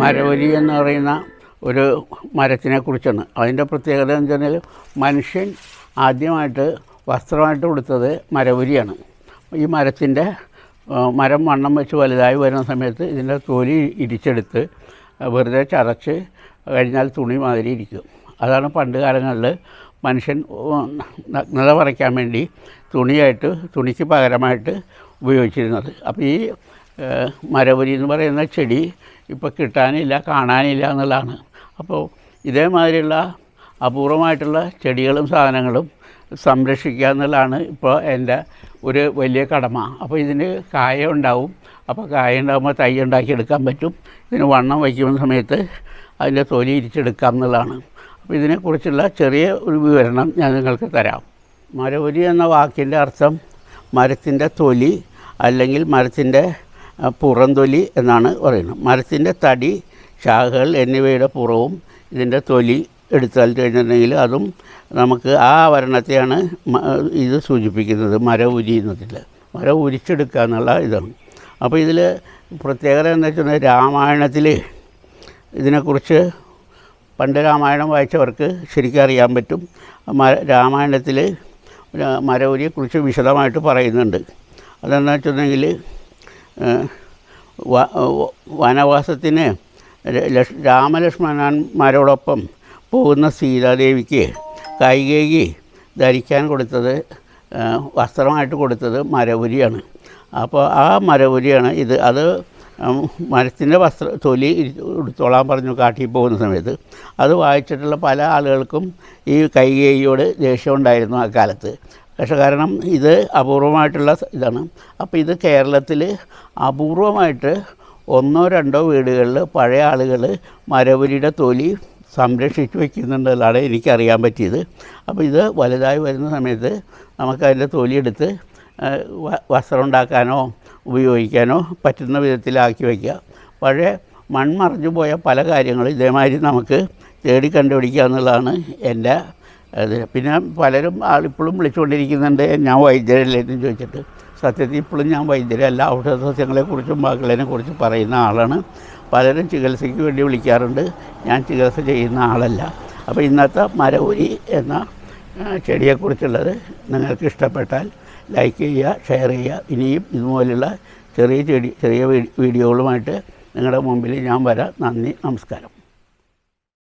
മരവരി എന്ന് പറയുന്ന ഒരു മരത്തിനെ കുറിച്ചാണ് അതിന്റെ പ്രത്യേകത എന്ന് വെച്ചാൽ മനുഷ്യൻ ആദ്യമായിട്ട് വസ്ത്രമായിട്ട് കൊടുത്തത് മരവരിയാണ്. ഈ മരത്തിന്റെ മരം വണ്ണം വെച്ച് വലുതായി വരുന്ന സമയത്ത് ഇതിന്റെ തൊലി ഇടിച്ചെടുത്ത് വെറുതെ ചതച്ച് കഴിഞ്ഞാൽ തുണി മാതിരി ഇരിക്കും. അതാണ് പണ്ട് കാലങ്ങളിൽ മനുഷ്യൻ നഗ്നത മറയ്ക്കാൻ വേണ്ടി തുണിയായിട്ട് തുണിക്ക് പകരമായിട്ട് ഉപയോഗിച്ചിരുന്നത്. അപ്പോൾ ഈ മരവരി എന്ന് പറയുന്ന ചെടി ഇപ്പോൾ കിട്ടാനില്ല കാണാനില്ല എന്നുള്ളതാണ്. അപ്പോൾ ഇതേമാതിരിയുള്ള അപൂർവമായിട്ടുള്ള ചെടികളും സാധനങ്ങളും സംരക്ഷിക്കുക എന്നുള്ളതാണ് ഇപ്പോൾ എന്റെ ഒരു വലിയ കടമ. അപ്പോൾ ഇതിന് കായ ഉണ്ടാവും. അപ്പോൾ കായ ഉണ്ടാകുമ്പോൾ തൈ ഉണ്ടാക്കിയെടുക്കാൻ പറ്റും. ഇതിന് വണ്ണം വയ്ക്കുന്ന സമയത്ത് അതിന്റെ തൊലി ഇരിച്ചെടുക്കാം എന്നുള്ളതാണ്. അപ്പോൾ ഇതിനെക്കുറിച്ചുള്ള ചെറിയ ഒരു വിവരണം ഞാൻ നിങ്ങൾക്ക് തരാം. മരവരി എന്ന വാക്കിന്റെ അർത്ഥം മരത്തിന്റെ തൊലി അല്ലെങ്കിൽ മരത്തിന്റെ അഹ്, പുറംതൊലി എന്നാണ് പറയുന്നത്. മരത്തിന്റെ തടി ശാഖകൾ എന്നിവയുടെ പുറവും ഇതിന്റെ തൊലി എടുത്താൽ കഴിഞ്ഞിട്ടുണ്ടെങ്കിൽ അതും നമുക്ക് ആ ആവരണത്തെയാണ് ഇത് സൂചിപ്പിക്കുന്നത് മരം ഉരിയുന്നതിൽ മരം ഉരിച്ചെടുക്കുക എന്നുള്ള ഇതാണ്. അപ്പോൾ ഇതിൽ പ്രത്യേകത എന്താ വെച്ചാൽ രാമായണത്തിൽ ഇതിനെക്കുറിച്ച് പണ്ട് രാമായണം വായിച്ചവർക്ക് ശരിക്കും അറിയാൻ പറ്റും. രാമായണത്തിൽ മരവുരിയെക്കുറിച്ച് വിശദമായിട്ട് പറയുന്നുണ്ട്. അതെന്താ വെച്ചിട്ടുണ്ടെങ്കിൽ വനവാസത്തിന് രാമലക്ഷ്മണന്മാരോടൊപ്പം പോകുന്ന സീതാദേവിക്ക് കൈകേകി ധരിക്കാൻ കൊടുത്തത് വസ്ത്രമായിട്ട് കൊടുത്തത് മരവുരിയാണ് അപ്പോൾ ആ മരവുരിയാണ് ഇത്. അത് മരത്തിന്റെ വസ്ത്ര തൊലി എടുത്തോളാൻ പറഞ്ഞു കാട്ടി പോകുന്ന സമയത്ത്. അത് വായിച്ചിട്ടുള്ള പല ആളുകൾക്കും ഈ കൈകേയിയോട് ദേഷ്യം ഉണ്ടായിരുന്നു ആ കാലത്ത്. പക്ഷേ കാരണം ഇത് അപൂർവമായിട്ടുള്ള ഇതാണ്. അപ്പോൾ ഇത് കേരളത്തിൽ അപൂർവമായിട്ട് ഒന്നോ രണ്ടോ വീടുകളിൽ പഴയ ആളുകൾ മരവരിയുടെ തൊലി സംരക്ഷിച്ച് വയ്ക്കുന്നുണ്ടെന്നാണ് എനിക്കറിയാൻ പറ്റിയത്. അപ്പോൾ ഇത് വലുതായി വരുന്ന സമയത്ത് നമുക്കതിന്റെ തൊലിയെടുത്ത് വസ്ത്രം ഉണ്ടാക്കാനോ ഉപയോഗിക്കാനോ പറ്റുന്ന വിധത്തിലാക്കി വയ്ക്കുക പഴയ മൺമറഞ്ഞു പോയ പല കാര്യങ്ങളും ഇതേമാതിരി നമുക്ക് തേടി കണ്ടുപിടിക്കുക എന്നുള്ളതാണ് എന്റെ അത് പിന്നെ പലരും ആളിപ്പോഴും വിളിച്ചുകൊണ്ടിരിക്കുന്നുണ്ട്. ഞാൻ വൈദ്യരല്ലേ എന്ന് ചോദിച്ചിട്ട്. സത്യത്തിൽ ഇപ്പോഴും ഞാൻ വൈദ്യരല്ല. ഔഷധ സസ്യങ്ങളെക്കുറിച്ചും കുറിച്ചും പറയുന്ന ആളാണ്. പലരും ചികിത്സയ്ക്ക് വേണ്ടി വിളിക്കാറുണ്ട്. ഞാൻ ചികിത്സ ചെയ്യുന്ന ആളല്ല. അപ്പോൾ ഇന്നത്തെ മരവുരി എന്ന ചെടിയെക്കുറിച്ചുള്ളത് നിങ്ങൾക്ക് ഇഷ്ടപ്പെട്ടാൽ ലൈക്ക് ചെയ്യുക ഷെയർ ചെയ്യുക. ഇനിയും ഇതുപോലുള്ള ചെറിയ ചെടി ചെറിയ വീഡിയോകളുമായിട്ട് നിങ്ങളുടെ മുമ്പിൽ ഞാൻ വരാം. നന്ദി നമസ്കാരം.